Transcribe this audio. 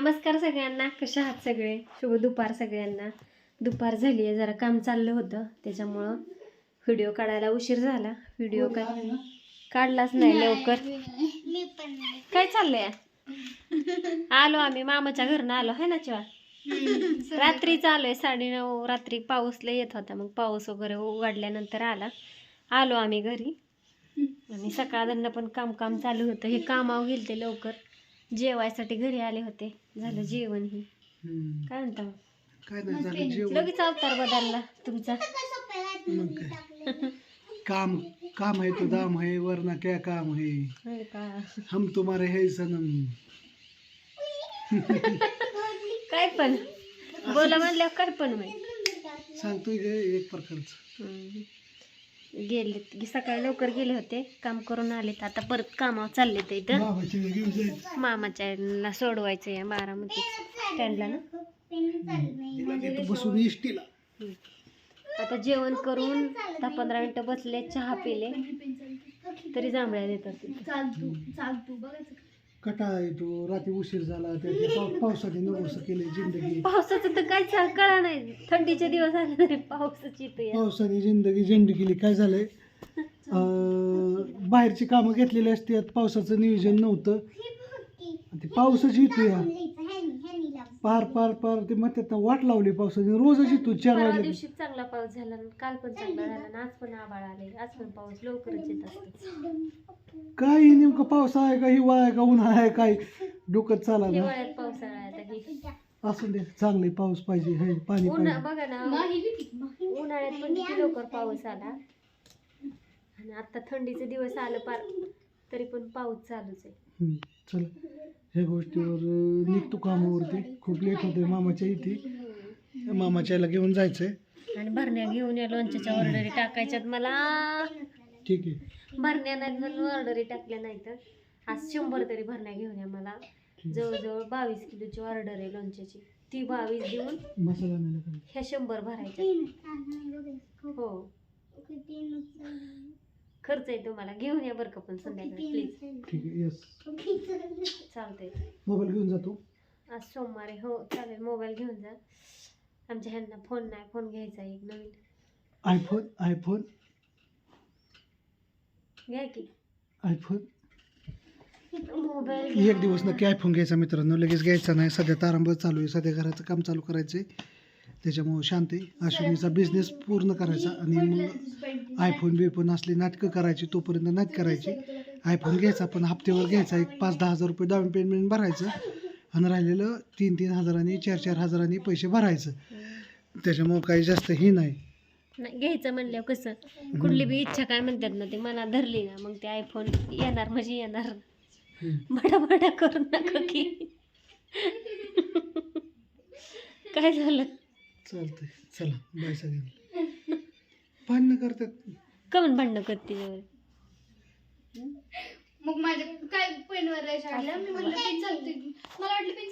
नमस्कार सगळ्यांना. कशा आहात सगळे? शुभ दुपार सगळ्यांना. दुपार झाली आहे जरा काम चाललं होतं. त्याच्यामुळं व्हिडिओ काढायला उशीर झाला. व्हिडिओ काय काढलाच नाही लवकर. काय चाललंय? आलो आम्ही मामाच्या घरनं आलो है ना चिवा? रात्रीच आलोय साडेनऊ रात्री पाऊस लय येत होता. मग पाऊस वगैरे उघडल्यानंतर आला. आलो आम्ही घरी. आणि सकाळदन्न पण काम काम चालू होतं. हे कामावर गेलते ते लवकर. जेवायसाठी घरी आले होते. झालं जेवण ही. हम्म. काय म्हणता मग? काय नाही झालं जेवण. लगेच अवतार बदलला तुमचा. मग काय? काम काम है तो दाम है वरना क्या काम है होय का? हम तुम्हारे है सनम. काय पण? बोला म्हणल्यावर काय पण माहिती सांगतोय ग एक प्रकारचं. हम्म. गेले की सकाळी लवकर गेले होते. काम करून आलेत. आता परत कामावर चालले ते इथं. मामाच्या सोडवायचं आहे बारामती स्टँडला ना? आता जेवण करून दहा पंधरा मिनटं बसले चहा पिले. तरी जांभळ्या देतात कटाळा येतो रात्री उशीर झाला त्या पाव- पावसाने नकोसं केले जिंदगी. पावसाचं तर काय कळा नाही. थंडीचे दिवस आले तरी पाऊसच येतो पावसाने जिंदगी झेंडी केली. काय झालंय? अं, बाहेरची कामं घेतलेली असतात पावसाचं नियोजन नव्हतं. ते पावसाची येतो या. पार पार पार. ते म्हणतात ना वाट लावली पावसाने रोजच येतो चार परवा वाजले. दिवशी चांगला पाऊस झाला आणि काल पण चांगला झाला आणि आज पण आबाळ आले. आज पण पाऊस लवकरच येत असतो. काय नेमकं पावसा आहे का हिवाळा आहे का उन्हाळा आहे काय डोकं चाला ना. हिवाळ्यात पावसाळा आहे आता ही. असं दे चांगले पाऊस पाहिजे हे पाणी उन्हा पाहिजे. बघा ना उन्हाळ्यात पण किती लवकर पाऊस आला. आणि आता थंडीचे दिवस आलं पार तरी पण पाऊस चालूच आहे. चला. ह्या गोष्टीवर निघतो कामावरती. खूप लेट होते मामाच्या इथे. मामाच्या याला घेऊन जायचंय. आणि भरण्या घेऊन या. लोणच्याच्या ऑर्डरी टाकायच्यात मला. ठीक आहे. भरण्या म्हणून ऑर्डरी टाकल्या नाही तर आज शंभर तरी भरण्या घेऊन या मला. जवळजवळ बावीस किलोची ऑर्डर आहे लोणच्याची. ती बावीस देऊन नाही. ह्या शंभर भरायच्या. हो. खर्च आहे तुम्हाला घेऊन या बरं का पण संध्याकाळी प्लीज ठीक आहे येस चालतंय. मोबाईल घेऊन जातो आज सोमवारी हो चालेल मोबाईल घेऊन जा. आमच्या ह्यांना फोन नाही फोन घ्यायचा आहे एक नवीन. आयफोन आयफोन घ्या की. आयफोन मोबाईल एक दिवस नक्की आयफोन घ्यायचा मित्रांनो लगेच घ्यायचा नाही. सध्या तारांबळ चालू आहे सध्या घराचं काम चालू करायचं आहे त्याच्यामुळं शांत. आहे अश्विनीचा बिझनेस पूर्ण करायचा आणि मग आयफोन बिफोन असली नाटकं करायची तोपर्यंत नाटक करायची. आयफोन घ्यायचा पण हप्त्यावर घ्यायचा. एक पाच दहा हजार रुपये डाऊन पेमेंट भरायचं. आणि राहिलेलं तीन तीन हजारांनी चार चार हजारांनी पैसे भरायचं. त्याच्यामुळं काही जास्त ही नाही. नाही घ्यायचं म्हणल्यावर कसं? कुठली बी इच्छा काय म्हणतात ना ते मला धरली ना मग ते आयफोन येणार म्हणजे येणार. बडा बडा करू नका की. काय झालं? चालतंय. चला बाय सगळ्यांना. भांडणं करतात. कमन भांडणं करते मग माझ्या काय पेनवर रेषा काढल्या मी म्हणलं पेन चालते मला वाटलं पेन